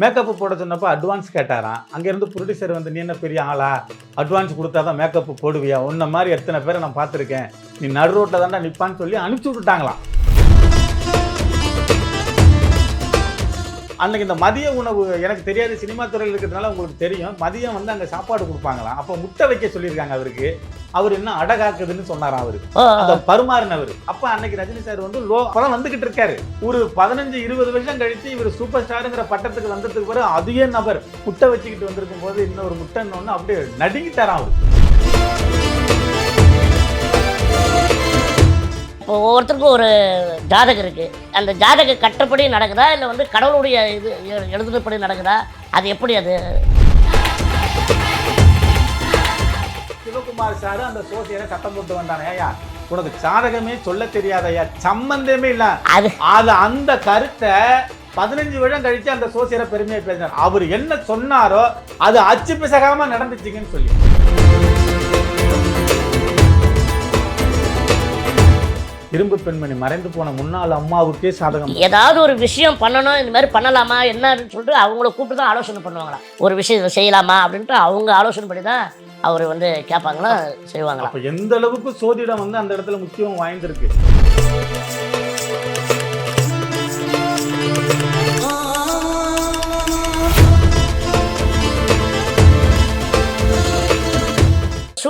Makeup போட சொன்னப்போ advance கேட்டாராம். அங்கேருந்து ப்ரொடியூசர் வந்து நீ என்ன பெரிய ஆளா? அட்வான்ஸ் கொடுத்தா தான் மேக்கப் போடுவியா? உன்ன மாதிரி எத்தனை பேரை நான் பார்த்துருக்கேன். நீ நடு ரோட்டில் தான்டா நிற்பான்னு சொல்லி அனுப்பிச்சி விட்டுட்டாங்களாம். அன்னைக்கு இந்த மதிய உணவு எனக்கு தெரியாது சினிமா துறையில் இருக்கிறதுனால உங்களுக்கு தெரியும். மதியம் வந்து அங்கே சாப்பாடு கொடுப்பாங்களாம். அப்போ முட்டை வைக்க சொல்லியிருக்காங்க அவருக்கு. அவர் என்ன அடகாக்குதுன்னு சொன்னாராம் அவரு. அந்த பருமாறினவர் அப்ப அன்னைக்கு ரஜினி சார் வந்து லோ படம் வந்துகிட்டு இருக்காரு. ஒரு பதினஞ்சு இருபது வருஷம் கழிச்சு இவர் சூப்பர் ஸ்டாருங்கிற பட்டத்துக்கு வந்ததுக்கு பிறகு அதே நபர். முட்டை வச்சுக்கிட்டு வந்திருக்கும் போது இன்னொரு முட்டைன்னு ஒண்ணு அப்படியே நடுங்கிட்டாராம் அவர். ஒவ்வொருத்தருக்கும் ஒரு ஜாதகம் இருக்கு. அந்த ஜாதக கட்டப்படி நடக்குதா? இல்லை வந்து கடவுளுடைய இது எ- எழுதுனபடி நடக்குதா? அது எப்படி அது? சிவகுமார் சார் அந்த சோசியரை சட்டம் போட்டு வந்தானே ஐயா. உனக்கு சாதகமே சொல்ல தெரியாதயா சம்பந்தமே இல்ல. அது அது அந்த கருத்தை பதினஞ்சு வருடம் கழிச்சு அந்த சோசியரை பெருமையா பேசினார். அவர் என்ன சொன்னாரோ அது அச்சு பிசகாம நடந்துச்சுங்கன்னு சொல்லி. இரும்பு பெண்மணி மறைந்து போன முன்னாள் அம்மாவுக்கே சாதகம். ஏதாவது ஒரு விஷயம் பண்ணணும் இந்த மாதிரி பண்ணலாமா என்னன்னு சொல்லிட்டு அவங்கள கூப்பிட்டு தான் ஆலோசனை பண்ணுவாங்களாம். ஒரு விஷயம் செய்யலாமா அப்படின்ட்டு அவங்க ஆலோசனை பண்ணி தான் அவர் வந்து கேட்பாங்களாம் செய்வாங்களாம். அப்ப எந்த அளவுக்கு சோதிடம் வந்து அந்த இடத்துல முக்கியம் வாய்ந்திருக்கு?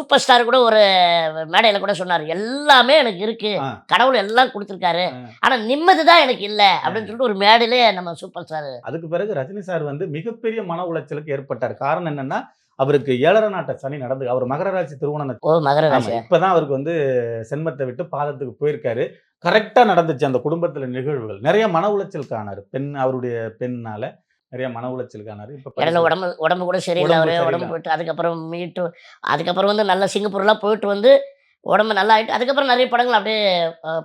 சூப்பர் ஸ்டார் கூட ஒரு மேடையில் கூட சொன்னார். எல்லாமே எனக்கு இருக்கு. கடவுள் எல்லாம் கொடுத்துருக்காரு. ஆ. ஆனா நிம்மதி தான் எனக்கு இல்லை அப்படின்னு சொல்லிட்டு ஒரு மேடையிலே நம்ம சூப்பர் ஸ்டார் அதுக்கு பிறகு ரஜினி சார் வந்து மிகப்பெரிய மன உளைச்சலுக்கு ஏற்பட்டார். காரணம் என்னன்னா அவருக்கு ஏழரை நாட்ட சனி நடந்து அவர் மகர ராசி திருவோண நட்சத்திரம். ஓ மகர ராசி இப்பதான் அவருக்கு வந்து சென்மத்தை விட்டு பாதத்துக்கு போயிருக்காரு. கரெக்டா நடந்துச்சு அந்த குடும்பத்துல நிகழ்வுகள். நிறைய மன உளைச்சல் காணாரு. பெண் அவருடைய பெண்ணால. நிறைய மன உளைச்சல் காணாரு இப்ப இடையில உடம்பு உடம்பு கூட சரியில்லை அவரு. உடம்பு போயிட்டு அதுக்கப்புறம் மீட்டு அதுக்கப்புறம் வந்து நல்ல சிங்கப்பூர்லாம் போயிட்டு வந்து உடம்பு நல்லா ஆயிட்டு அதுக்கப்புறம் நிறைய படங்கள் அப்படியே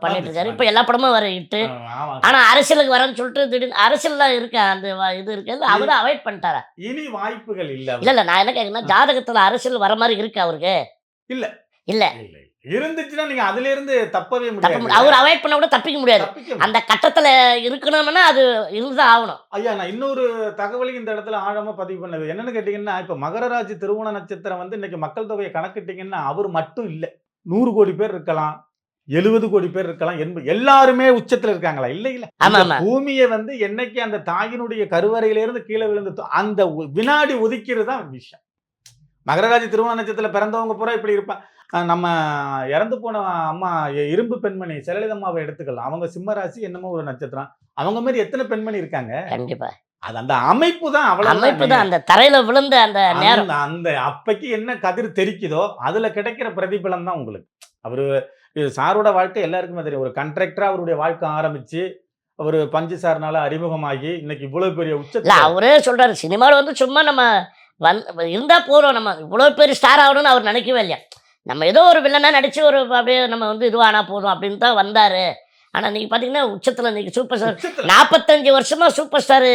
பண்ணிட்டு இருக்காரு இப்போ எல்லா படமும் வர இட்டு ஆ, ஆமா. ஆனா அரசியலுக்கு வரேன்னு சொல்லிட்டு திடீர்னு அரசியல்லாம் இருக்கு அந்த இது இருக்கு இல்ல அவரும் அவாய்ட் பண்ணிட்டாரா இனி வாய்ப்புகள் இல்ல இல்ல இல்ல நான் என்ன கேக்குறேன்னா ஜாதகத்துல அரசியல் வர மாதிரி இருக்கு அவருக்கு. இல்ல இல்ல. இருந்துச்சுன்னா நீங்க அதுல இருந்து தப்பவே தப்ப முடியாது. அவர் அவாய்ட் பண்ண கூட தப்பிக்க முடியாது. அந்த கட்டத்துல இருக்கணும்னா அது இருந்துதான் ஆகணும். ஐயா நான் இன்னொரு தகவலையும் இந்த இடத்துல ஆழமா பதிவு பண்ணது. என்னன்னு கேட்டீங்கன்னா இப்ப மகர ராசி திருவோண நட்சத்திரம் வந்து இன்னைக்கு மக்கள் தொகையை கணக்கிட்டீங்கன்னா அவர் மட்டும் இல்ல. நூறு கோடி பேர் இருக்கலாம் எழுபது கோடி பேர் இருக்கலாம் என்பது எல்லாருமே உச்சத்துல இருக்காங்களா? இல்ல இல்ல. பூமியை வந்து என்னைக்கு அந்த தாயினுடைய கருவறையில இருந்து கீழே விழுந்து அந்த வினாடி ஒதுக்கிறது தான் விஷயம். மகர ராசி திருவோண நட்சத்திரத்துல பிறந்தவங்க பூரா இப்படி இருப்பாங்க அஹ் நம்ம இறந்து போன அம்மா இரும்பு பெண்மணி ஜெயலலிதம்மாவை எடுத்துக்கலாம் அவங்க சிம்ம ராசி என்னமோ ஒரு நட்சத்திரம். அவங்க மாதிரி எத்தனை பெண்மணி இருக்காங்க? கண்டிப்பா. அது அந்த அமைப்பு தான் அவ்வளவு அமைப்பு தான். அந்த தரையில விழுந்த அந்த நேரம். அந்த அப்பைக்கு என்ன கதிர் தெரிக்குதோ அதுல கிடைக்கிற பிரதிபலன் தான் உங்களுக்கு. அவரு சாரோட வாழ்க்கை எல்லாருக்குமே தெரியும். ஒரு கண்ட்ராக்டரா அவருடைய வாழ்க்கை ஆரம்பிச்சு அவர் பஞ்சு சார்னால அறிமுகமாகி இன்னைக்கு இவ்வளவு பெரிய உச்சத்துல அவரே சொல்றாரு. சினிமாவில் வந்து சும்மா நம்ம வந்து இருந்தா போறோம் நம்ம இவ்வளவு பெரிய ஸ்டார் ஆகணும்னு அவர் நினைக்கவே இல்லையா? நம்ம ஏதோ ஒரு வில்லனா நடிச்சு ஒரு அப்படியே நம்ம வந்து இதுவானா போதும் அப்படின்னு தான் வந்தாரு. ஆனா நீங்க பாத்தீங்கன்னா உச்சத்துல இன்னைக்கு சூப்பர் ஸ்டார் நாற்பத்தஞ்சு வருஷமா சூப்பர் ஸ்டார்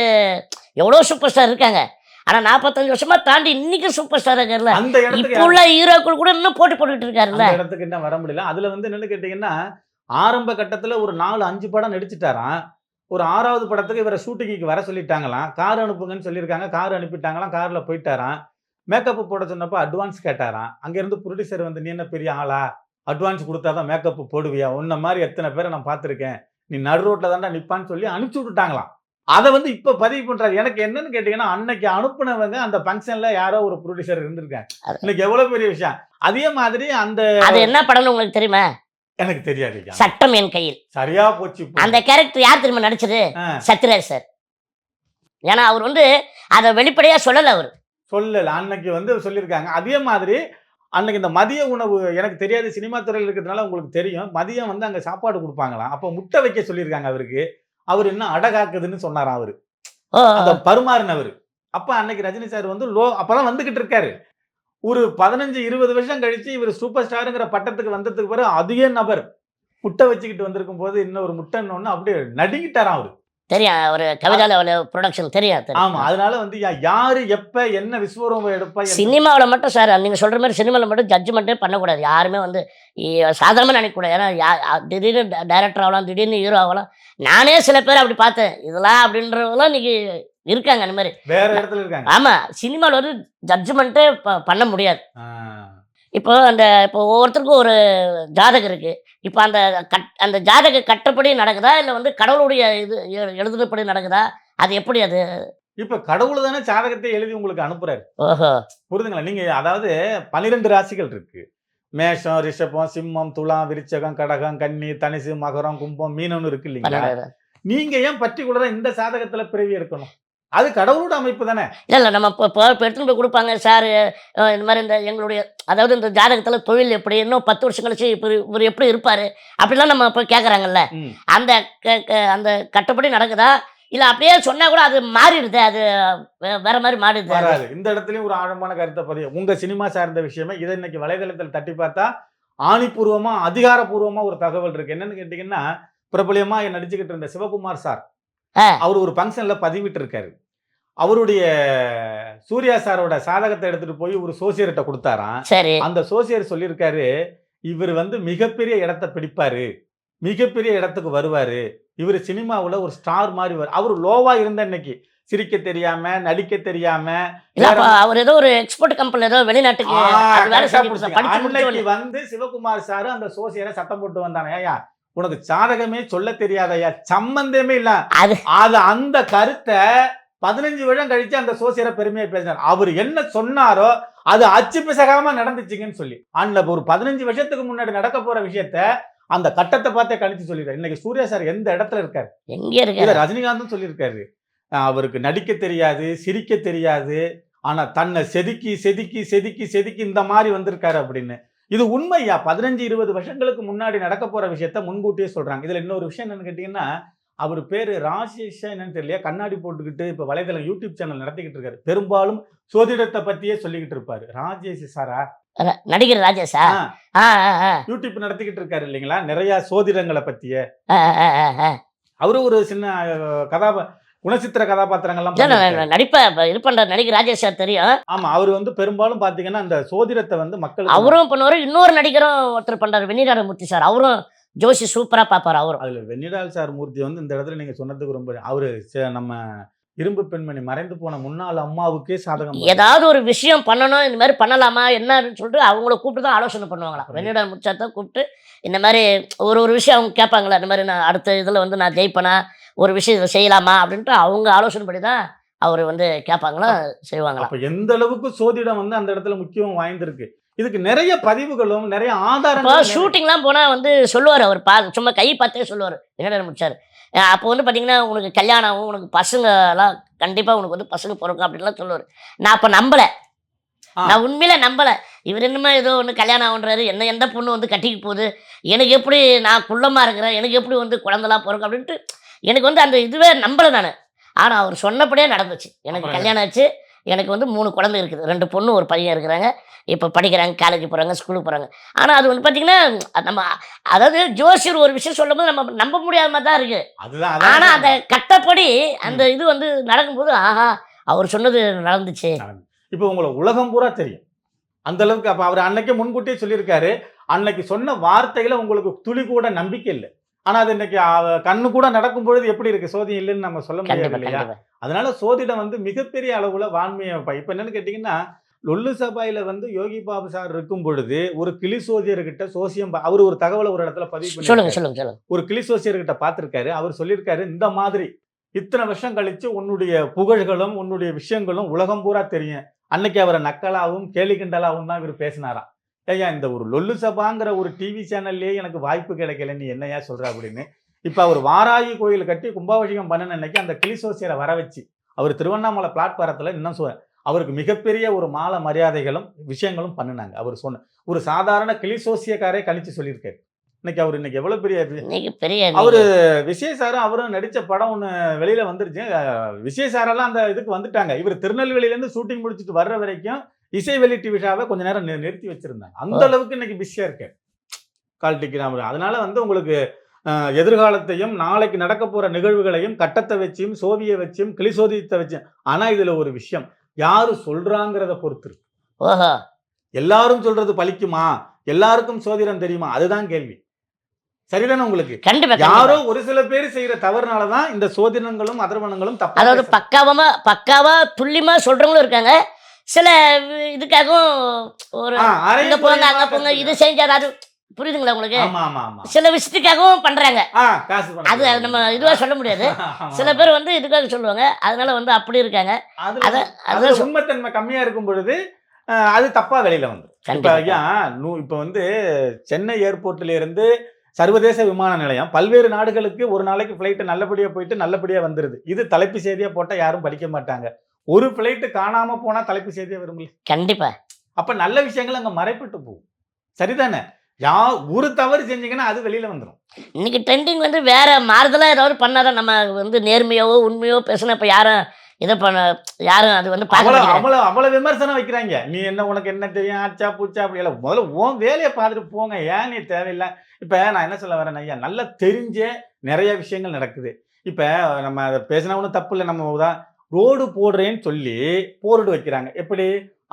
எவ்வளோ சூப்பர் ஸ்டார் இருக்காங்க. ஆனா நாற்பத்தஞ்சு வருஷமா தாண்டி இன்னைக்கு சூப்பர் ஸ்டார் இருக்காருல்ல. இப்போ உள்ள ஹீரோக்கள் கூட இன்னும் போட்டி போட்டுக்கிட்டு இருக்காருல்ல. இடத்துக்கு என்ன வர முடியல. அதுல வந்து என்னன்னு கேட்டீங்கன்னா ஆரம்ப கட்டத்துல ஒரு நாலு அஞ்சு படம் நடிச்சுட்டாராம். ஒரு ஆறாவது படத்துக்கு இவரை ஷூட்டிங்க்கு வர சொல்லிட்டாங்களாம். கார் அனுப்புங்கன்னு சொல்லியிருக்காங்க. கார் அனுப்பிட்டாங்களாம். கார்ல போயிட்டாராம். மேக்கப் போட சொன்னப்போ அட்வான்ஸ் கேட்டாராம். அங்க இருந்து ப்ரொடியூசர் வந்து நீ என்ன பெரிய ஆளா? அட்வான்ஸ் கொடுத்தாதான் மேக்கப் போடுவியா? உன்ன மாதிரி எத்தனை பேரை நான் பார்த்துருக்கேன். நீ நடு ரோட்ல தான்டா நிப்பான்னு சொல்லி அனுப்பிச்சு விட்டுட்டாங்களாம். அதை வந்து இப்ப பதிவு பண்றாரு. எனக்கு என்னன்னு கேட்டீங்கன்னா அன்னைக்கு அனுப்புனவங்க அந்த ஃபங்க்ஷன்ல யாரோ ஒரு ப்ரொடியூசர் இருந்திருக்காங்க. இன்னைக்கு எவ்வளவு பெரிய விஷயம். அதே மாதிரி அந்த அது என்ன படம்னு உங்களுக்கு தெரியுமா? எனக்கு தெரியாது. சட்டம் என் கையில். சரியா போச்சு. அந்த கேரக்டர் யார் தெரியுமா நடிச்சது? சத்யராஜ் சார். ஏன்னா அவர் வந்து அதை வெளிப்படையா சொல்லல அவர். சொல்லல. அன்னைக்கு வந்து சொல்லியிருக்காங்க. அதே மாதிரி அன்னைக்கு இந்த மதிய உணவு எனக்கு தெரியாது சினிமா துறையில் இருக்கிறதுனால உங்களுக்கு தெரியும். மதியம் வந்து அங்க சாப்பாடு கொடுப்பாங்களாம். அப்ப முட்டை வைக்க சொல்லியிருக்காங்க அவருக்கு. அவர் என்ன அடகாக்குதுன்னு சொன்னாராம் அவரு. அந்த பருமாறினவர். அப்ப அன்னைக்கு ரஜினி சார் வந்து லோ அப்பதான் வந்துகிட்டு இருக்காரு. ஒரு பதினஞ்சு இருபது வருஷம் கழிச்சு இவர் சூப்பர் ஸ்டாருங்கிற பட்டத்துக்கு வந்ததுக்கு பிறகு அதே நபர் முட்டை வச்சுக்கிட்டு வந்திருக்கும் போது இன்னொரு முட்டைன்னு ஒண்ணு அப்படியே நடுங்கிட்டாராம் அவரு. தெரியும் ஒரு கவிதால ப்ரொடக்ஷன் தெரியும் தெரியும் ஆமா அதனால வந்து யாரு எப்ப என்ன விஸ்வரூபம் எடுப்பா சினிமாவில் மட்டும் சார் நீங்கள் சொல்கிற மாதிரி சினிமாவில் மட்டும் ஜட்ஜ்மெண்ட்டே பண்ணக்கூடாது. யாருமே வந்து சாதாரணமாக நினைக்கக்கூடாது. ஏன்னா திடீர்னு டைரக்டர் ஆகலாம் திடீர்னு ஹீரோ ஆகலாம். நானே சில பேர் அப்படி பார்த்தேன். இதெல்லாம் அப்படின்றவங்களாம் இன்னைக்கு இருக்காங்க அந்த மாதிரி. வேற இடத்துல இருக்காங்க. ஆமாம் சினிமாவில் வந்து ஜட்ஜ்மெண்ட்டே பண்ண முடியாது. இப்போ அந்த இப்போ ஒவ்வொருத்தருக்கும் ஒரு ஜாதகம் இருக்கு. இப்போ அந்த கட் அந்த ஜாதக கட்டப்படி நடக்குதா? இல்லை வந்து கடவுளுடைய இது எ- எழுதுனபடி நடக்குதா? அது எப்படி அது? இப்ப கடவுள் தானே ஜாதகத்தை எழுதி உங்களுக்கு அனுப்புறாரு. ஓஹோ. புரிதுங்களா? நீங்க அதாவது பன்னிரெண்டு ராசிகள் இருக்கு. மேஷம் ரிஷபம் சிம்மம் துலாம் விருச்சகம் கடகம் கன்னி தனிசு மகரம் கும்பம் மீனம்னு இருக்கு இல்லைங்களா? நீங்க ஏன் பர்டிகுலரா இந்த சாதகத்துல பிறவி எடுக்கணும்? அது கடவுளோட அமைப்பு தானே இல்லை இல்லை நம்ம இப்போ எடுத்துன்னு போய் கொடுப்பாங்க சார் இந்த மாதிரி இந்த எங்களுடைய அதாவது இந்த ஜாதகத்தில் தொழில் எப்படி இன்னும் பத்து வருஷம் கழிச்சு இப்போ இவர் எப்படி இருப்பார் அப்படிலாம் நம்ம இப்போ கேட்குறாங்கல்ல. அந்த அந்த கட்டப்படி நடக்குதா இல்லை அப்படியே சொன்னால் கூட அது மாறிடுது அது வேற மாதிரி மாறிடுது. வராது இந்த இடத்துலயும் ஒரு ஆழமான கருத்தை பதிவு உங்க சினிமா சார்ந்த விஷயமே இதை இன்னைக்கு வலைதளத்தில் தட்டி பார்த்தா ஆணிபூர்வமா அதிகாரப்பூர்வமா ஒரு தகவல் இருக்கு என்னன்னு கேட்டீங்கன்னா பிரபலியமா நடிச்சுக்கிட்டு இருந்த சிவகுமார் சார். அவர் ஒரு ஃபங்க்ஷன்ல பதிவிட்டு இருக்காரு அவருடைய சூர்யா சாரோட சாதகத்தை எடுத்துட்டு போய் ஒரு சோசியர்கிட்ட கொடுத்தாராம். சரி. அந்த சோசியர் சொல்லியிருக்காரு இவர் வந்து மிகப்பெரிய இடத்த பிடிப்பாரு. மிகப்பெரிய இடத்துக்கு வருவாரு. இவர் சினிமாவுல ஒரு ஸ்டார் மாதிரி வரு அவர் லோவா இருந்த இன்னைக்கு. சிரிக்க தெரியாம நடிக்க தெரியாம அவர் ஏதோ ஒரு எக்ஸ்போர்ட் கம்பெனி ஏதோ வெளிநாட்டுக்கு வந்து சிவகுமார் சார் அந்த சோசியரை சத்தம் போட்டு வந்தானே ஐயா உனக்கு சாதகமே சொல்ல தெரியாதயா சம்பந்தமே இல்ல. அது அந்த கருத்தை பதினஞ்சு வருடம் கழிச்சு அந்த சோசியரை பெருமையா பேசினார். அவர் என்ன சொன்னாரோ அது அச்சு பிசகாம நடந்துச்சுங்கன்னு சொல்லி. அந்த ஒரு பதினஞ்சு வருஷத்துக்கு முன்னாடி நடக்க போற விஷயத்த அந்த கட்டத்தை பார்த்தே கணிச்சு சொல்லிடுறாரு இன்னைக்கு சூர்யா சார் எந்த இடத்துல இருக்காரு? எங்கே இருக்கு இதை ரஜினிகாந்தும் சொல்லியிருக்காரு. அவருக்கு நடிக்க தெரியாது சிரிக்க தெரியாது. ஆனா தன்னை செதுக்கி செதுக்கி செதுக்கி செதுக்கி இந்த மாதிரி வந்திருக்காரு அப்படின்னு. இது உண்மையா? பதினஞ்சு இருபது வருஷங்களுக்கு முன்னாடி நடக்க போற விஷயத்த முன்கூட்டியே சொல்றாங்க. இதுல இன்னொரு விஷயம் என்னன்னு கேட்டீங்கன்னா அவர் பேரு ராஜேஷா என்னன்னு தெரியல கண்ணாடி போட்டுக்கிட்டு இப்ப வலைதளம் யூடியூப் சேனல் நடத்திக்கிட்டு இருக்காரு. பெரும்பாலும் சோதிடத்தை பத்தியே சொல்லிக்கிட்டு இருப்பாரு. ராஜேஷ் சாரா நடிகர் ராஜேஷா யூடியூப் நடத்திக்கிட்டு இருக்காரு இல்லைங்களா? நிறைய சோதிடங்களை ஆ. அவரு ஒரு சின்ன கதாபா குணச்சித்திர கதாபாத்திரங்கள்லாம் இப்ப இது பண்ற நடிகர் ராஜேஷ் சார் தெரியும். ஆமா அவர் வந்து பெரும்பாலும் பாத்தீங்கன்னா அந்த சோதிடத்தை வந்து மக்களுக்கு அவரும் பண்ணுவாரு. இன்னொரு நடிகரும் ஒருத்தர் பண்றாரு. வெண்ணிராட மூர்த்தி சார் அவரும் ஜோசி சூப்பரா பாப்பாரு அவரும் அதுல வெண்ணிடால் சார் மூர்த்தி வந்து இந்த இடத்துல நீங்க சொன்னதுக்கு ரொம்ப அவரு நம்ம இரும்பு பெண்மணி மறைந்து போன முன்னாள் அம்மாவுக்கே சாதகம். ஏதாவது ஒரு விஷயம் பண்ணணும் இந்த மாதிரி பண்ணலாமா என்னன்னு சொல்லிட்டு அவங்கள கூப்பிட்டு தான் ஆலோசனை பண்ணுவாங்களாம் புரியுது. வெண்ணிடாட மூர்த்தி சார் தான் கூப்பிட்டு இந்த மாதிரி ஒரு ஒரு விஷயம் அவங்க கேட்பாங்களா இந்த மாதிரி நான் அடுத்த இதுல வந்து நான் ஜெயிப்பேனா ஒரு விஷயம் இதை செய்யலாமா அப்படின்ட்டு அவங்க ஆலோசனை படி தான் அவர் வந்து கேட்பாங்களாம் செய்வாங்களாம் அப்ப எந்த அளவுக்கு சோதிடம் வந்து அந்த இடத்துல முக்கியம் வாய்ந்திருக்கு இதுக்கு நிறைய பதிவுகளும் நிறைய ஆதாரங்களும் ஷூட்டிங்லாம் போனால் வந்து சொல்லுவார் அவர். பா சும்மா கை பார்த்தே சொல்லுவார். என்னடா முடிச்சார்? அப்போ வந்து பார்த்தீங்கன்னா உனக்கு கல்யாணம் உனக்கு பசங்கலாம் கண்டிப்பாக உனக்கு வந்து பசங்க பிறக்கும் அப்படின்லாம் சொல்லுவார். நான் அப்போ நம்பலை. நான் உண்மையில நம்பலை. இவர் என்னமோ ஏதோ ஒன்று கல்யாணம் ஆகுன்றாரு. என்ன எந்த பொண்ணு வந்து கட்டிக்க போகுது? எனக்கு எப்படி நான் குள்ளமாக இருக்கிறேன்? எனக்கு எப்படி வந்து குழந்தலாம் பிறக்கும் அப்படின்ட்டு எனக்கு வந்து அந்த இதுவே நம்பலை நான். ஆனால் அவர் சொன்னபடியே நடந்துச்சு. எனக்கு கல்யாணம் ஆச்சு. எனக்கு வந்து மூணு குழந்தை இருக்குது. ரெண்டு பொண்ணு ஒரு பையன் இருக்கிறாங்க. இப்போ படிக்கிறாங்க காலேஜ் போகிறாங்க ஸ்கூலுக்கு போகிறாங்க ஆனால் அது வந்து பார்த்தீங்கன்னா நம்ம அதாவது ஜோசியர் ஒரு விஷயம் சொல்லும்போது நம்ம நம்ப முடியாத மாதிரி தான் இருக்குது அதுதான் ஆனால் அந்த கட்டப்படி அந்த இது வந்து நடக்கும்போது ஆஹா அவர் சொன்னது நடந்துச்சு. இப்போ உங்களை உலகம் பூரா தெரியும். அந்த அளவுக்கு அப்ப அவர் அன்னைக்கே முன்கூட்டியே சொல்லியிருக்காரு. அன்னைக்கு சொன்ன வார்த்தைகளை உங்களுக்கு துளி கூட நம்பிக்கை இல்லை. ஆனா அது இன்னைக்கு கண்ணு கூட நடக்கும் பொழுது எப்படி இருக்கு? சோதி இல்லைன்னு நம்ம சொல்ல முடியாது இல்லையா? அதனால சோதிடம் வந்து மிகப்பெரிய அளவுல வான்மையை. இப்ப என்னன்னு கேட்டீங்கன்னா லொல்லு சபாயில வந்து யோகி பாபு சார் இருக்கும் பொழுது ஒரு கிளி சோதியர்கிட்ட சோசியம் அவர் ஒரு தகவலை ஒரு இடத்துல பதிவு பண்ணி ஒரு கிளி சோசியர்கிட்ட பார்த்திருக்காரு. அவர் சொல்லியிருக்காரு இந்த மாதிரி இத்தனை வருஷம் கழிச்சு உன்னுடைய புகழ்களும் உன்னுடைய விஷயங்களும் உலகம் பூரா தெரியும். அன்னைக்கு அவரை நக்கலாவும் கேலி கிண்டலாவும் தான் இவர் பேசினாராம். ஐயா இந்த ஒரு லொல்லு சபாங்கிற ஒரு டிவி சேனல்லே எனக்கு வாய்ப்பு கிடைக்கல நீ என்னையா சொல்ற அப்படின்னு. இப்ப அவர் வாராகி கோயில் கட்டி கும்பாபிஷேகம் பண்ணின அன்னைக்கு அந்த கிளி சோசியரை வர வச்சு அவர் திருவண்ணாமலை பிளாட்பாரத்துல இன்னும் சொ- அவருக்கு மிகப்பெரிய ஒரு மாலை மரியாதைகளும் விஷயங்களும் பண்ணினாங்க. அவர் சொன்ன ஒரு சாதாரண கிளி சோசியக்காரே கணிச்சு சொல்லியிருக்காரு. இன்னைக்கு அவர் இன்னைக்கு எவ்வளவு பெரிய அவரு விஜய் சாரும் அவரும் நடிச்ச படம் ஒண்ணு வெளியில வந்துருச்சு. விஜய் சாரெல்லாம் அந்த இதுக்கு வந்துட்டாங்க. இவர் திருநெல்வேலியில இருந்து ஷூட்டிங் முடிச்சுட்டு வர்ற வரைக்கும் இசை வெளியீட்டு விழாவை கொஞ்ச நேரம் நிறுத்தி வச்சிருந்தாங்க. அந்த அளவுக்கு இன்னைக்கு பிஸியா இருக்கு. கால் டிக்கெட் அதனால வந்து உங்களுக்கு எதிர்காலத்தையும் நாளைக்கு நடக்க போற நிகழ்வுகளையும் கட்டத்தை வச்சியும் சோவிய வச்சியும் கிளிசோதியத்தை வச்சியும் ஆனா இதுல ஒரு விஷயம். யாரு சொல்றாங்கிறத பொறுத்து இருக்கு. எல்லாரும் சொல்றது பலிக்குமா எல்லாருக்கும் சோதிடம் தெரியுமா? அதுதான் கேள்வி. சரிதானே உங்களுக்கு. யாரோ ஒரு சில பேர் செய்யற தவறுனாலதான் இந்த சோதிடங்களும் அதர்வனங்களும் தப்பா அதாவது. பக்காவமா பக்காவா துல்லியமா சொல்றவங்களும் இருக்காங்க. சில இதுக்காகவும் ஒரு இங்க போங்க அங்க போங்க இது. செஞ்சாரு அது புரியுதுங்களா உங்களுக்கு? ஆமா ஆமா ஆமா. சில விஷயத்துக்காகவும் பண்றாங்க. அது நம்ம இதுவா சொல்ல முடியாது. சில. பேர் வந்து இதுக்காக சொல்லுவாங்க. அதனால வந்து அப்படி இருக்காங்க. அதான் உண்மைத்தன்மை கம்மியா இருக்கும் பொழுது அது தப்பா வெளியில வந்து இப்ப. ஐயா நூ- இப்ப வந்து சென்னை ஏர்போர்ட்ல இருந்து சர்வதேச விமான நிலையம் பல்வேறு நாடுகளுக்கு ஒரு நாளைக்கு ஃபிளைட் நல்லபடியா போயிட்டு நல்லபடியா வந்துருது. இது தலைப்பு செய்தியா போட்டா யாரும் படிக்க மாட்டாங்க. ஒரு ஃபிளைட் காணாம போனா தலைப்பு செய்தியா வரும்ல கண்டிப்பா. அப்ப நல்ல விஷயங்கள் அங்க மறைப்பட்டு போகும். சரிதானே? யா ஒரு தவறு செஞ்சீங்கன்னா அது வெளியில வந்துடும் இன்னைக்கு ட்ரெண்டிங் வந்து வேற மாறுதலா ஏதாவது பண்ணாதான் நம்ம வந்து நேர்மையாவோ உண்மையோ பேசினா இப்ப யாரும் இதை பண்ண யாரும் அது வந்து மாட்டேங்கிறாங்க. அவ்வளவு அவ்வளவு விமர்சனம் வைக்கிறாங்க. நீ என்ன உனக்கு என்ன தெரியும்? ஆச்சா பூச்சா அப்படி எல்லாம். முதல்ல உன் வேலையை பார்த்துட்டு போங்க. ஏன் நீ தேவையில்லை? இப்ப நான் என்ன சொல்ல வரேன் ஐயா? நல்லா தெரிஞ்ச நிறைய விஷயங்கள் நடக்குது. இப்ப நம்ம அதை பேசினா ஒன்றும் தப்பு இல்லை. நம்ம தான் ரோடு போடுறேன்னு சொல்லி போர்டு வைக்கிறாங்க. எப்படி?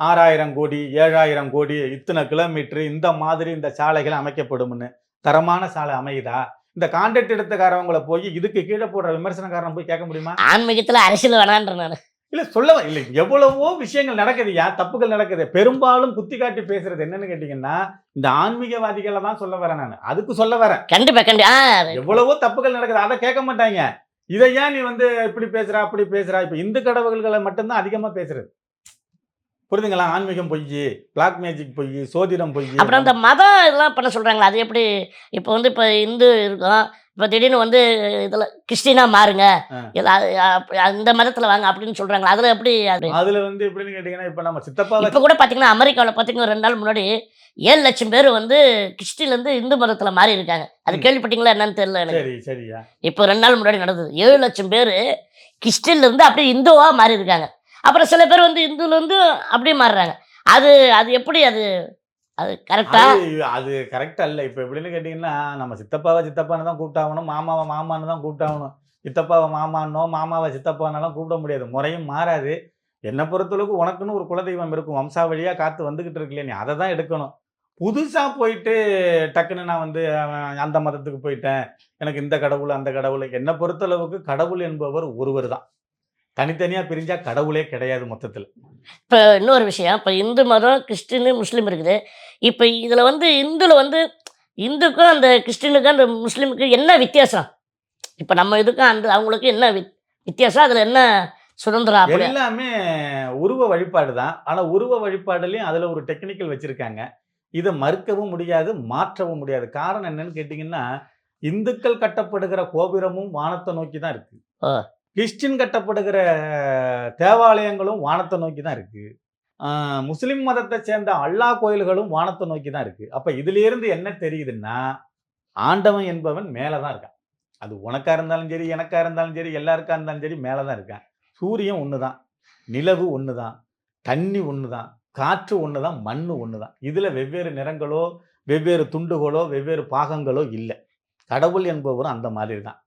ஆறாயிரம் கோடி ஏழாயிரம் கோடி இத்தனை கிலோமீட்டர் இந்த மாதிரி இந்த சாலைகள் அமைக்கப்படும்னு. தரமான சாலை அமையுதா? இந்த கான்ட்ராக்ட் எடுத்தக்காரவங்களை போய் இதுக்கு கீழே போடுற விமர்சனக்காரன் போய் கேட்க முடியுமா? ஆன்மீகத்துல அரசியல் வேணான்ற நான். இல்ல சொல்ல இல்ல எவ்வளவோ விஷயங்கள் நடக்குதுயா தப்புகள் நடக்குது. பெரும்பாலும் குத்தி காட்டி பேசுறது என்னன்னு கேட்டீங்கன்னா இந்த ஆன்மீகவாதிகளை தான் சொல்ல வரேன் நான். அதுக்கு சொல்ல வரேன். கண்டிப்பா கண்டி ஆ எவ்வளவோ தப்புகள் நடக்குது. அதை கேட்க மாட்டாங்க. இதை ஏன் நீ வந்து இப்படி பேசுறா அப்படி பேசுறா? இப்ப இந்து கடவுள்களை மட்டும்தான் அதிகமா பேசுறது. புரியுதுங்களா ஆன்மீகம் பொய் பிளாக் மேஜிக் பொய் சோதிடம் பொய் அப்புறம் இந்த மதம் இதெல்லாம் பண்ண சொல்றாங்களா அது எப்படி? இப்போ வந்து இப்போ இந்து இருக்கும் இப்போ திடீர்னு வந்து இதில் கிறிஸ்டினா மாறுங்க. அந்த மதத்தில் வாங்க அப்படின்னு சொல்றாங்களா அதில் எப்படி அது? அதுல வந்து எப்படின்னு கேட்டீங்கன்னா இப்ப நம்ம சித்தப்பாவை இப்போ கூட பார்த்தீங்கன்னா அமெரிக்காவில் பார்த்தீங்கன்னா ரெண்டு நாள் முன்னாடி ஏழு லட்சம் பேர் வந்து கிறிஸ்டின்லேருந்து இந்து மதத்தில் மாறி இருக்காங்க. அது. கேள்விப்பட்டீங்களா என்னன்னு தெரியல எனக்கு. சரி சரியா. இப்போ ரெண்டு நாள் முன்னாடி நடந்தது. ஏழு லட்சம் பேர் கிறிஸ்டின்லேருந்து அப்படியே இந்துவா மாறி இருக்காங்க அப்புறம் சில பேர் வந்து இந்துலேருந்து அப்படியே மாறுறாங்க. அது அது எப்படி அது அது கரெக்டா அது அது கரெக்ட் அல்ல. இப்ப எப்படின்னு கேட்டீங்கன்னா நம்ம சித்தப்பாவை சித்தப்பான்னு தான் கூப்பிட்டாகணும் மாமாவை மாமான்னு தான் கூப்பிட்டாகணும். சித்தப்பாவை மாமான்னோ மாமாவை சித்தப்பானெல்லாம் கூப்பிட முடியாது. முறையும் மாறாது. என்னை பொறுத்தளவுக்கு உனக்குன்னு ஒரு குலதெய்வம் இருக்கும். வம்சாவழியாக காத்து வந்துகிட்டு இருக்குல்லையே நீ? அதை தான் எடுக்கணும். புதுசாக போயிட்டு டக்குன்னு நான் வந்து அந்த மதத்துக்கு போயிட்டேன். எனக்கு இந்த கடவுள் அந்த கடவுள். என்னை பொறுத்தளவுக்கு கடவுள் என்பவர் ஒருவர் தான். தனித்தனியா பிரிஞ்சா கடவுளே கிடையாது மொத்தத்தில். இப்போ இன்னொரு விஷயம். இப்போ இந்து மதம் கிறிஸ்டின் முஸ்லீம் இருக்குது. இப்போ இதில் வந்து இந்துல வந்து இந்துக்கும் அந்த கிறிஸ்டினுக்கும் அந்த முஸ்லீமுக்கு என்ன வித்தியாசம்? இப்போ நம்ம இதுக்கும் அந்த அவங்களுக்கு என்ன வித் வித்தியாசம்? அதில் என்ன சுதந்திரம் அப்படி? எல்லாமே உருவ வழிபாடு தான். ஆனா உருவ வழிபாடுலயும் அதுல ஒரு டெக்னிக்கல் வச்சிருக்காங்க. இதை மறுக்கவும் முடியாது மாற்றவும் முடியாது. காரணம் என்னன்னு கேட்டீங்கன்னா இந்துக்கள் கட்டப்படுகிற கோபுரமும் வானத்தை நோக்கி தான் இருக்கு. ஆ. கிறிஸ்டின் கட்டப்படுகிற தேவாலயங்களும் வானத்தை நோக்கி தான் இருக்குது முஸ்லீம் மதத்தை சேர்ந்த அல்லாஹ் கோயில்களும் வானத்தை நோக்கி தான் இருக்குது அப்போ இதுலேருந்து என்ன தெரியுதுன்னா ஆண்டவன் என்பவன் மேலே தான் இருக்கான். அது உனக்கா இருந்தாலும் சரி எனக்கா இருந்தாலும் சரி எல்லாருக்கா இருந்தாலும் சரி மேலே தான் இருக்கான். சூரியன் தான் நிலவு ஒன்று தான் தண்ணி ஒன்று தான் காற்று ஒன்று தான் மண்ணு தான். இதில் வெவ்வேறு நிறங்களோ வெவ்வேறு துண்டுகளோ வெவ்வேறு பாகங்களோ இல்லை. கடவுள் என்பவரும் அந்த மாதிரி தான்.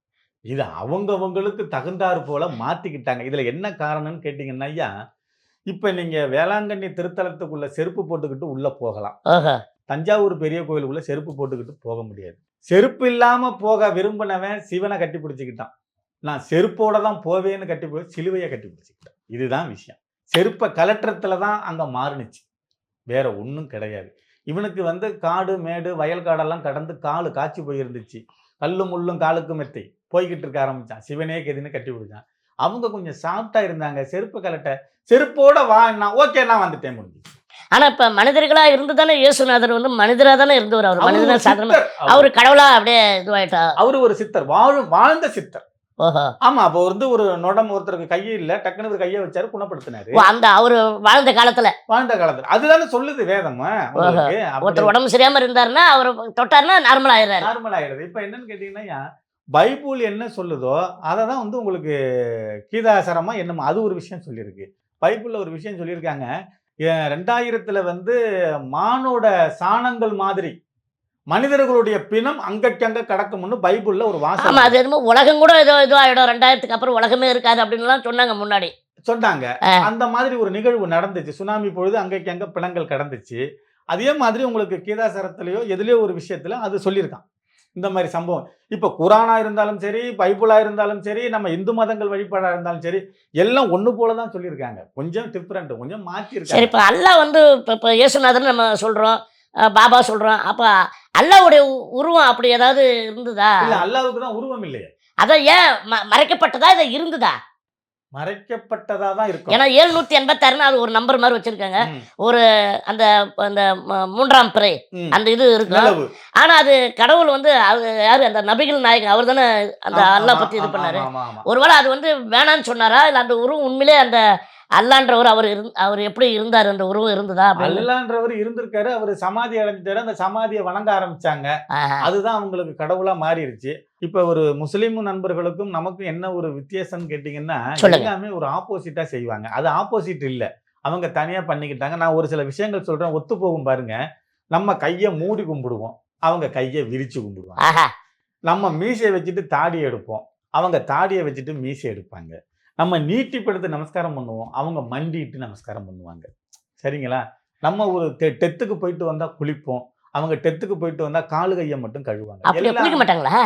இது அவங்கவங்களுக்கு தகுந்தாறு போல மாத்திக்கிட்டாங்க. இதுல என்ன காரணம்னு கேட்டீங்கன்னா ஐயா இப்ப நீங்க வேளாங்கண்ணி திருத்தலத்துக்குள்ள செருப்பு போட்டுக்கிட்டு உள்ள போகலாம். தஞ்சாவூர் பெரிய கோயிலுக்குள்ள செருப்பு போட்டுக்கிட்டு போக முடியாது. செருப்பு இல்லாம போக விரும்பினவன் சிவனை கட்டி பிடிச்சிக்கிட்டான். நான் செருப்போட தான் போவேன்னு கட்டி போய் சிலுவையை கட்டி பிடிச்சிக்கிட்டான். இதுதான் விஷயம். செருப்பை கலற்றத்துல தான் அங்க மாறுனுச்சு. வேற ஒன்றும் கிடையாது. இவனுக்கு வந்து காடு மேடு வயல் காடெல்லாம் கடந்து காலு காய்ச்சி போயிருந்துச்சு. கல்லும் முள்ளும் காலுக்கு மெத்தை போய்கிட்டு இருக்க ஆரம்பிச்சான். சிவனே கெதின்னு கட்டி பிடிச்சான் அவங்க கொஞ்சம் சாஃப்டா இருந்தாங்க. செருப்பு கலட்ட செருப்போட வா ஓகே நான் வந்துட்டேன் முடிஞ்சு ஆனா இப்ப மனிதர்களா இருந்து தானே இயேசுநாதர் வந்து மனிதரா தானே இருந்தவர் அவர். மனிதனா சாதாரண. அவரு- கடவுளா அப்படியே இதுவாயிட்டா? அவரு ஒரு சித்தர். வாழும் வாழ்ந்த சித்தர். ஆமா அப்போ வந்து ஒரு நொடம் ஒருத்தருக்கு கையே இல்ல. டக்குனு ஒரு கையை வச்சாரு குணப்படுத்தினாரு. அந்த அவர் வாழ்ந்த காலத்துல. வாழ்ந்த காலத்துல. அதுதானே சொல்லுது வேதம் ஒருத்தர் உடம்பு சரியாம இருந்தாருன்னா அவர் தொட்டாருன்னா நார்மல் ஆயிடுறாரு. நார்மல் ஆயிடுது. இப்ப என்னன்னு கேட்டீங்கன்னா பைபிள் என்ன சொல்லுதோ அதை தான் வந்து உங்களுக்கு கீதாசரமா என்னமோ அது ஒரு விஷயம் சொல்லியிருக்கு. பைபிள்ல ஒரு விஷயம் சொல்லியிருக்காங்க. ரெண்டாயிரத்துல வந்து மானோட சாணங்கள் மாதிரி மனிதர்களுடைய பிணம் அங்கக்கங்க கடக்கும்னு பைபிள்ல ஒரு ஆமா வாசகம் அது என்னமோ உலகம் கூட ஏதோ இது ஆயிடும் ரெண்டாயிரத்துக்கு அப்புறம் உலகமே இருக்காது அப்படின்லாம் சொன்னாங்க முன்னாடி. சொன்னாங்க. அந்த மாதிரி ஒரு நிகழ்வு நடந்துச்சு. சுனாமி பொழுது அங்கக்கங்க பிணங்கள் கடந்துச்சு. அதே மாதிரி உங்களுக்கு கீதாசரத்திலேயோ எதுலயோ ஒரு விஷயத்துல அது சொல்லியிருக்கான். இந்த மாதிரி சம்பவம். இப்ப குரானா இருந்தாலும் சரி பைபிளா இருந்தாலும் சரி நம்ம இந்து மதங்கள் வழிபாடா இருந்தாலும் சரி எல்லாம் ஒண்ணு போல தான் சொல்லியிருக்காங்க. கொஞ்சம் டிஃப்ரெண்ட் கொஞ்சம் மாத்தி சரி இப்போ அல்லாஹ் வந்து இப்போ இப்போ இயேசுநாதர் நம்ம சொல்றோம் அஹ் பாபா சொல்றோம். அப்ப அல்லாவுடைய உருவம் அப்படி ஏதாவது இருந்ததா? இல்ல அல்லாவுக்கு தான் உருவம் இல்லையே. அதான் ஏன் ம- மறைக்கப்பட்டதா? இதை இருந்ததா? மறைக்கப்பட்டதா தான் இருக்கும். ஏன்னா ஏழ்நூத்தி எண்பத்தாறுன்னு அது ஒரு நம்பர் மாதிரி வச்சிருக்காங்க. ஒரு அந்த அந்த மூன்றாம் பிறை. அந்த இது இருக்கு நிலவு. ஆனா அது கடவுள் வந்து யாரு? அந்த நபிகள் நாயகம் அவர் தானே அந்த ஆமா, பத்தி இது பண்ணாரு. ஒருவேளை அது வந்து வேணான்னு சொன்னாரா? இல்ல அந்த உருவம் உண்மையிலே அந்த அல்லான்றவர் அவர் அவர் எப்படி இருந்தார் அந்த உருவம் இருந்ததா அல்லான்றவர் இருந்திருக்காரு அவரு சமாதி அடைஞ்சிட்டாரு. அந்த சமாதியை வணங்க ஆரம்பிச்சாங்க. அதுதான் அவங்களுக்கு கடவுளா மாறிடுச்சு இப்ப ஒரு முஸ்லீம் நண்பர்களுக்கும் நமக்கும் என்ன ஒரு வித்தியாசம்னு கேட்டீங்கன்னா. எல்லாமே ஒரு ஆப்போசிட்டா செய்வாங்க. அது ஆப்போசிட் இல்ல. அவங்க தனியா பண்ணிக்கிட்டாங்க. நான் ஒரு சில விஷயங்கள் சொல்றேன். ஒத்து போகும் பாருங்க. நம்ம கையை மூடி கும்பிடுவோம். அவங்க கையை விரிச்சு கும்பிடுவாங்க. நம்ம மீசையை வச்சுட்டு தாடி எடுப்போம். அவங்க தாடியை வச்சுட்டு மீசை எடுப்பாங்க. நம்ம நீட்டிப்படுத்தி நமஸ்காரம் பண்ணுவோம். அவங்க மண்டிட்டு நமஸ்காரம் பண்ணுவாங்க. சரிங்களா? நம்ம ஒரு டெத்துக்கு போயிட்டு வந்தா குளிப்போம். அவங்க டெத்துக்கு போயிட்டு வந்தா காலு கையை மட்டும் கழுவாங்க. மாட்டாங்களா?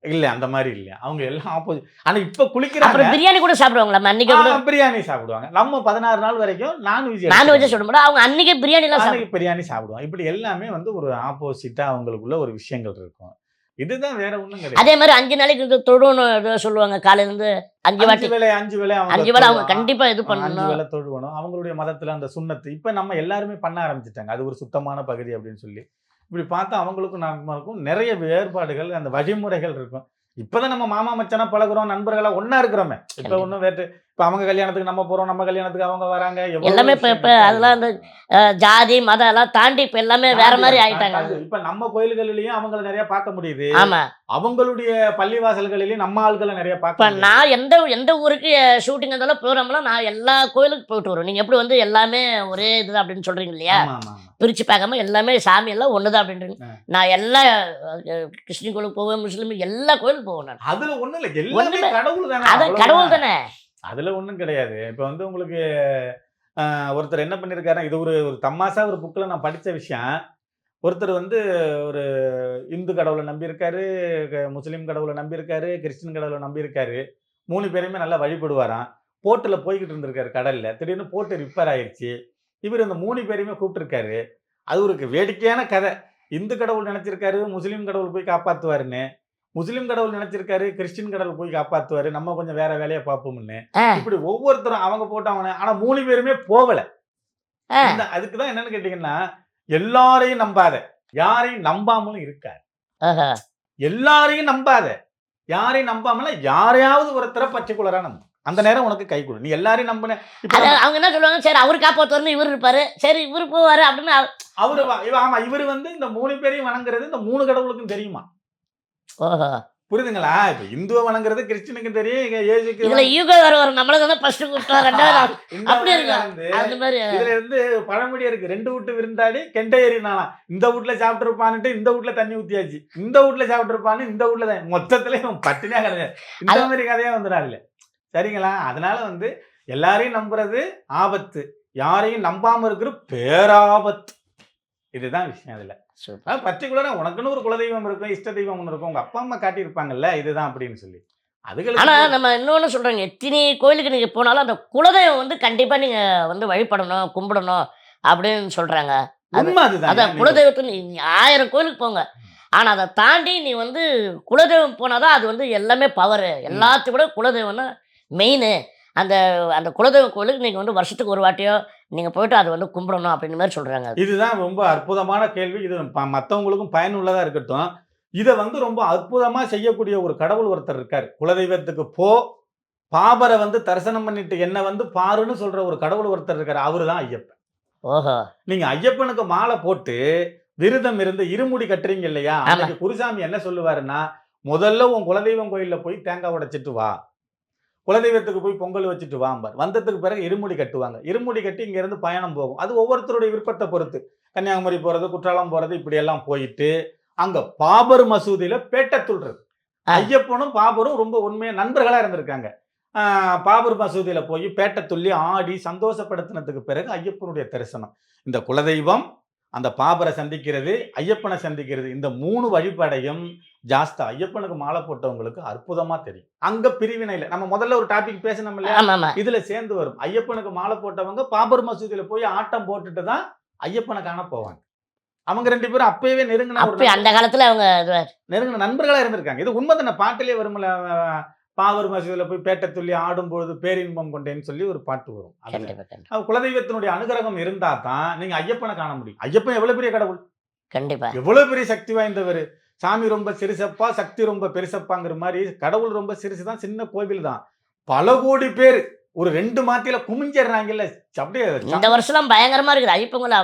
இல்ல அந்த மாதிரி இல்ல. அவங்க எல்லாம் ஆப்போசிட் ஆனா இப்ப குளிக்கிறாங்க. பிரியாணி கூட சாப்பிடுவாங்களா? அன்னைக்கு கூட? பிரியாணி சாப்பிடுவாங்க. நம்ம பதினாறு நாள் வரைக்கும் நான்வெஜ் நான்வெஜ் அவங்க அன்னைக்கே பிரியாணி சாப்பிடுவாங்க. பிரியாணி சாப்பிடுவோம் இப்படி எல்லாமே வந்து ஒரு ஆப்போசிட்டா அவங்களுக்குள்ள ஒரு விஷயங்கள் இருக்கும். இதுதான் வேற ஒண்ணும் கிடையாது. அதே மாதிரி அஞ்சு நாளைக்கு தொழுவணும் சொல்லுவாங்க காலையில இருந்து அஞ்சு வாட்டி. அஞ்சு வேளை அஞ்சு அவங்க அஞ்சு வேளை அவங்க. கண்டிப்பா இது அஞ்சு பண்ணணும். வேளை தொழுவணும் அவங்களுடைய மதத்துல அந்த சுண்ணத்து. இப்ப நம்ம எல்லாருமே பண்ண ஆரம்பிச்சிட்டாங்க. அது ஒரு சுத்தமான பகுதி அப்படின்னு சொல்லி. இப்படி பார்த்தா அவங்களுக்கும் நமக்கும் நிறைய வேறுபாடுகள் அந்த வழிமுறைகள் இருக்கும். இப்பதான் நம்ம மாமா மச்சானா பழகுறோம் நண்பர்களா ஒண்ணா இருக்கிறோமே. இப்ப கண்டிப்பா. ஒண்ணும் வேறு இப்ப அவங்க கல்யாணத்துக்கு நம்ம போறோம் நம்ம கல்யாணத்துக்கு அவங்க வராங்க எல்லாமே இப்ப- இப்ப அதெல்லாம் அந்த ஜாதி மதம் எல்லாம் தாண்டி இப்ப எல்லாமே வேற மாதிரி ஆயிட்டாங்க. இப்ப நம்ம கோயில்களிலயும் அவங்கள நிறைய பார்க்க முடியுது. ஆமா. அவங்களுடைய பள்ளிவாசல்களிலயும் நம்ம ஆள்களை நிறைய பார்க்க. நான் எந்த எந்த ஊருக்கு ஷூட்டிங் இருந்தாலும் ப்ரோக்ராம்லாம் நான் எல்லா கோயிலுக்கு போயிட்டு வருவேன். நீங்க எப்படி வந்து எல்லாமே ஒரே இதுதான் அப்படின்னு சொல்றீங்க இல்லையா. பிரிச்சு பார்க்காம எல்லாமே சாமி எல்லாம் ஒண்ணுதான் அப்படின்றீங்க. ஆ. நான் எல்லா கிறிஸ்டின் கோயிலுக்கு போவேன் முஸ்லீம் எல்லா கோயிலுக்கு போவேன் நான். அதுல ஒண்ணும் இல்ல. தானே. அதான். கடவுள் தானே. அதில் ஒன்றும் கிடையாது. இப்போ வந்து உங்களுக்கு ஒருத்தர் என்ன பண்ணியிருக்காருன்னா இது ஒரு ஒரு தமாசா ஒரு புக்கில் நான் படித்த விஷயம். ஒருத்தர் வந்து ஒரு இந்து கடவுளை நம்பியிருக்காரு க- முஸ்லீம் கடவுளை நம்பியிருக்காரு கிறிஸ்டின் கடவுளை நம்பியிருக்காரு. மூணு பேருமே நல்லா வழிபடுவாராம். போட்டில் போய்கிட்டு இருந்திருக்காரு கடலில். திடீர்னு போட்டு ரிப்பேர் ஆயிடுச்சு இவர் இந்த மூணு பேரையுமே கூப்பிட்டுருக்காரு. அது ஒரு வேடிக்கையான கதை. இந்து கடவுள் நினச்சிருக்காரு முஸ்லீம் கடவுள் போய் காப்பாற்றுவாருன்னு முஸ்லீம் கடவுள் நினைச்சிருக்காரு கிறிஸ்டின் கடவுள் போய் காப்பாத்துவாரு நம்ம கொஞ்சம் வேற வேலையை பார்ப்போம்னு. இப்படி ஒவ்வொருத்தரும் அவங்க போட்டவங்க ஆனா மூணு பேருமே போகல. அதுக்குதான் என்னன்னு கேட்டீங்கன்னா எல்லாரையும் நம்பாத. யாரையும் நம்பாமலும் இருக்காது. ஆஹா. எல்லாரையும் நம்பாத. யாரையும் நம்பாமல யாரையாவது ஒருத்தரை பர்டிகுலரா நம்பு. அந்த நேரம் உனக்கு கை கொடு. நீ எல்லாரையும் நம்பின அவங்க என்ன சொல்லுவாங்க? சரி அவரு காப்பாத்துவாருன்னு இவர் இருப்பாரு. சரி இவர் போவாரு அப்படின்னு அவ- அவரு ஆமா இவரு வந்து இந்த மூணு பேரையும் வணங்குறது இந்த மூணு கடவுளுக்கும் தெரியுமா? ஓஹோ. புரியுதுங்களா? இப்ப இந்துவை வணங்குறது கிறிஸ்டினுக்கும் தெரியும் ஏசுக்கு இதுல யூகோ வேற வரும் நம்மள தானே ஃபர்ஸ்ட் கூப்பிட்டா ரெண்டாவது அப்படி இருக்கா? வந்து அந்த மாதிரி இதுல இருந்து பழமொழி இருக்கு. ரெண்டு வீட்டு விருந்தாடி கெண்டை ஏறினானா இந்த வீட்டுல சாப்பிட்டு இருப்பான்ட்டு இந்த வீட்டுல தண்ணி ஊத்தியாச்சு. இந்த வீட்டுல சாப்பிட்டு இருப்பான்னு இந்த வீட்டுல தான் மொத்தத்துல பட்டினியா கிடையாது இந்த மாதிரி கதையா வந்துடாது சரிங்களா? அதனால வந்து எல்லாரையும் நம்புறது ஆபத்து. யாரையும் நம்பாம இருக்கிற பேராபத்து. இதுதான் விஷயம் அதுல. சூப்பர். பர்டிகுலரா உனக்குன்னு ஒரு குலதெய்வம் இருக்கும் இஷ்ட தெய்வம் ஒன்று இருக்கும் உங்க அப்பா அம்மா காட்டியிருப்பாங்கல்ல இதுதான் அப்படின்னு சொல்லி. ஆனா அதுகளுக்கு நம்ம இன்னொன்னு சொல்றோங்க எத்தனை கோயிலுக்கு நீங்க போனாலும் அந்த குலதெய்வம் வந்து கண்டிப்பா நீங்க வந்து வழிபடணும் கும்பிடணும் அப்படின்னு அதுதான். அதான் குலதெய்வத்தை நீ நீ ஆயிரம் கோயிலுக்கு போங்க. ஆனா அதை தாண்டி நீ வந்து குலதெய்வம் போனாதான் அது வந்து எல்லாமே பவர் எல்லாத்தையும் விட குலதெய்வம் தான் மெயின் அந்த அந்த குலதெய்வம் கோயிலுக்கு நீங்க வந்து வருஷத்துக்கு ஒரு வாட்டியோ நீங்க போயிட்டு அதை வந்து கும்பிடணும் அப்படின்ற மாதிரி சொல்றாங்க இதுதான் ரொம்ப அற்புதமான கேள்வி. இது ப- மத்தவங்களுக்கும் பயனுள்ளதா இருக்கட்டும். இதை வந்து ரொம்ப அற்புதமா செய்யக்கூடிய ஒரு கடவுள் ஒருத்தர் இருக்கார். குலதெய்வத்துக்கு போ பாபரை வந்து தரிசனம் பண்ணிட்டு என்ன வந்து பாருன்னு சொல்ற ஒரு கடவுள் ஒருத்தர் இருக்காரு. அவரு தான் ஐயப்பன். ஓஹோ. நீங்க ஐயப்பனுக்கு மாலை போட்டு விரதம் இருந்து இருமுடி கட்டுறீங்க இல்லையா. அன்னைக்கு குருசாமி என்ன சொல்லுவாருன்னா முதல்ல உன் குலதெய்வம் கோயில்ல போய் தேங்காய் உடைச்சிட்டு வா. குலதெய்வத்துக்கு போய் பொங்கல் வச்சுட்டு வாம்பார் வந்ததுக்கு பிறகு இருமுடி கட்டுவாங்க. இருமுடி கட்டி இங்க இருந்து பயணம் போகும். அது ஒவ்வொருத்தருடைய விருப்பத்தை பொறுத்து. கன்னியாகுமரி போறது குற்றாலம் போறது இப்படி எல்லாம் போயிட்டு அங்க பாபர் மசூதியில பேட்டை துள்றது. ஐயப்பனும் பாபரும் ரொம்ப உண்மையா நண்பர்களா இருந்திருக்காங்க. பாபர் மசூதியில போய் பேட்டை துள்ளி ஆடி சந்தோஷப்படுத்தினதுக்கு பிறகு ஐயப்பனுடைய தரிசனம். இந்த குலதெய்வம் அந்த பாபரை சந்திக்கிறது ஐயப்பனை சந்திக்கிறது. இந்த மூணு வழிபாடையும் ஜாஸ்தா. ஐயப்பனுக்கு மாலை போட்டவங்களுக்கு அற்புதமா தெரியும். அங்க பிரிவினை இல்லை. நம்ம முதல்ல ஒரு டாபிக் பேசணும் இல்லையா? இதுல சேர்ந்து வரும். ஐயப்பனுக்கு மாலை போட்டவங்க பாபர் மசூதியில போய் ஆட்டம் போட்டுட்டு தான் ஐயப்பனை காண போவாங்க. அவங்க ரெண்டு பேரும் அப்பவே நெருங்கின அந்த காலத்துல அவங்க நெருங்கின நண்பர்களா இருந்திருக்காங்க. இது உண்மை தானே? பாட்டிலே வரும்ல பாபர் மசூதியில போய் பேட்டை துள்ளி ஆடும் பொழுது பேரின்பம் கொண்டேன்னு சொல்லி ஒரு பாட்டு வரும். அது குலதெய்வத்தினுடைய அனுகிரகம் இருந்தா தான் நீங்க ஐயப்பனை காண முடியும். ஐயப்பன் எவ்வளவு பெரிய கடவுள்? கண்டிப்பா. எவ்வளவு பெரிய சக்தி வாய்ந்தவர்? சாமி ரொம்ப சிறுசப்பா சக்தி ரொம்ப பெருசப்பாங்கிற மாதிரி கடவுள் ரொம்ப சிறுசு தான் சின்ன கோவில் தான். பல கோடி பேர். ஒரு ரெண்டு மாத்தியில குமிஞ்சிடுறாங்கல்ல. அப்படியே இந்த வருஷம்லாம் பயங்கரமா இருக்குது. ஐப்பங்களா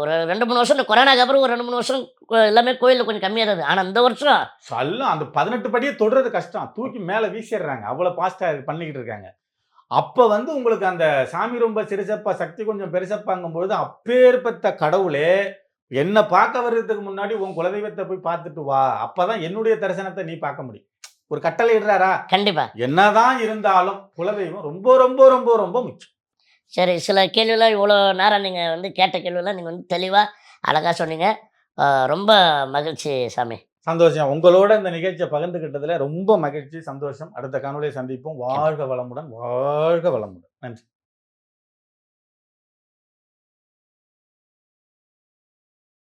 ஒரு ரெண்டு மூணு வருஷம் இந்த கொரோனாக்கு அப்புறம் ஒரு ரெண்டு மூணு வருஷம் எல்லாமே கோயில்ல கொஞ்சம் கம்மியா இருந்தது. ஆனா இந்த வருஷம் சல்லம் அந்த பதினெட்டு படியே தொடுறது கஷ்டம். தூக்கி மேல வீசிடுறாங்க. அவ்வளவு பாஸ்டா பண்ணிக்கிட்டு இருக்காங்க. அப்ப வந்து உங்களுக்கு அந்த சாமி ரொம்ப சிறுசப்பா சக்தி கொஞ்சம் பெருசப்பாங்கும் பொழுது அப்பேற்பட்ட கடவுளே என்ன பார்க்க வர்றதுக்கு முன்னாடி உன் குலதெய்வத்தை போய் பார்த்துட்டு வா. அப்பதான் என்னுடைய தரிசனத்தை நீ பார்க்க முடியும். ஒரு கட்டளை இடுறாரா? கண்டிப்பா. என்னதான் இருந்தாலும் குலதெய்வம் ரொம்ப ரொம்ப ரொம்ப ரொம்ப முக்கியம் சரி சில கேள்விலாம் இவ்வளோ நேரம் நீங்கள் வந்து கேட்ட கேள்விலாம் நீங்கள் வந்து தெளிவாக அழகாக சொன்னீங்க. ரொம்ப மகிழ்ச்சி சாமி. சந்தோஷம். உங்களோட இந்த நிகழ்ச்சியை பகிர்ந்துகிட்டதுல ரொம்ப மகிழ்ச்சி சந்தோஷம். அடுத்த காணொலியை சந்திப்போம். வாழ்க வளமுடன் வாழ்க வளமுடன். நன்றி.